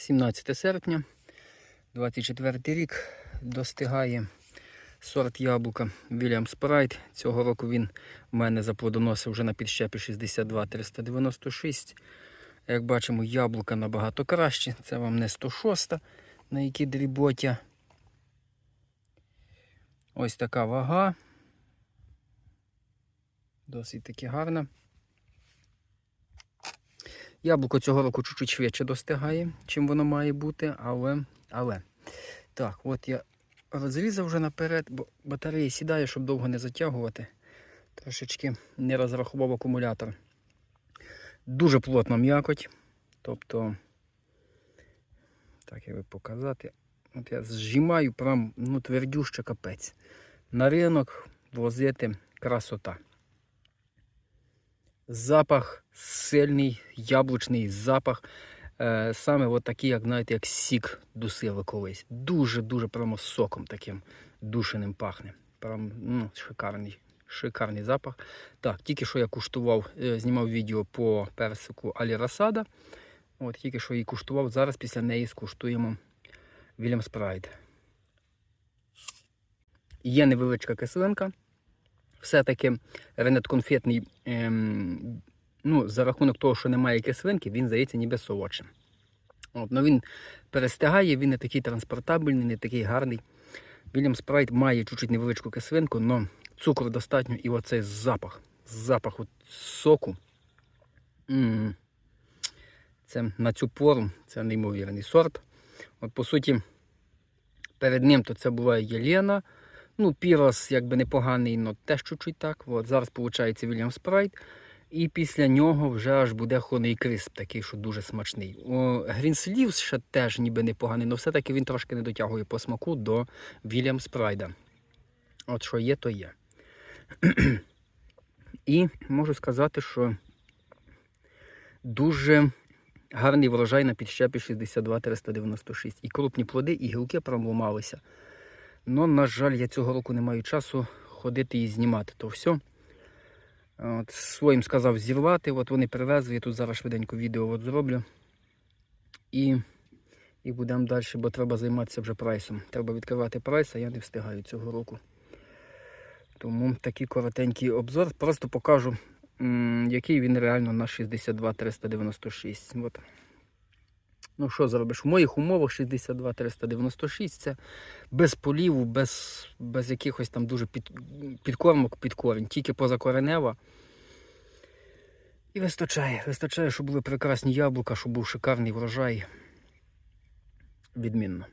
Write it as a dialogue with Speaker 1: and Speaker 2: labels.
Speaker 1: 17 серпня, 24 рік, достигає сорт яблука William Sprite. Цього року він в мене заплодоносив вже на підщепі 62 396. Як бачимо, яблука набагато краще. Це вам не 106, на якій дріботя. Ось така вага. Досить таки гарна. Яблуко цього року чуть-чуть швидше достигає, чим воно має бути, але. але. Так, от я розрізав вже наперед, бо батарея сідає, щоб довго не затягувати. Трошечки не розрахував акумулятор. Дуже плотна м'якоть. Тобто, так я би показати. От я зжимаю прям ну, твердюще капець. На ринок возити красота. Запах сильний, яблучний запах. Е, саме от такий, як знаєте, як сік дусили колись. Дуже-дуже прямо соком таким душеним пахне. Прям ну, шикарний. Шикарний запах. Так, тільки що я куштував, е, знімав відео по персику Алі. От тільки що її куштував. Зараз після неї скуштуємо Вільям Спрайд. Є невеличка кислинка. Все-таки ренет конфетний, ем, ну, за рахунок того, що немає кислинки, він здається ніби солодшим. От, ну він перестигає, він не такий транспортабельний, не такий гарний. Вільям Спрайт має чуть-чуть невеличку кислинку, але цукру достатньо і оцей запах. Запах от соку. М-м. Це на цю пору, це неймовірний сорт. От, по суті, перед ним то це була Єлена. Ну, Пірос якби непоганий, але теж чуть-чуть так. От, зараз виходить Вільям Спрайт. І після нього вже аж буде хоний крисп, такий, що дуже смачний. Грінслів ще теж ніби непоганий, але все-таки він трошки не дотягує по смаку до Вільям Спрайда. От що є, то є. І можу сказати, що дуже гарний врожай на підщепі 62 396. І крупні плоди, і гілки промломалися. Но, на жаль, я цього року не маю часу ходити і знімати то все. От, Своїм сказав зірвати, от вони привезли, я тут зараз швиденько відео от зроблю. І і будемо далі, бо треба займатися вже прайсом. Треба відкривати прайс, а я не встигаю цього року. Тому такий коротенький обзор. Просто покажу, який він реально на 62 396. От. Ну, що зробиш? В моїх умовах 62 396 це без поліву, без без якихось там дуже під, підкормок під корінь, тільки позакоренева. І вистачає. Вистачає, щоб були прекрасні яблука, щоб був шикарний врожай. Відмінно.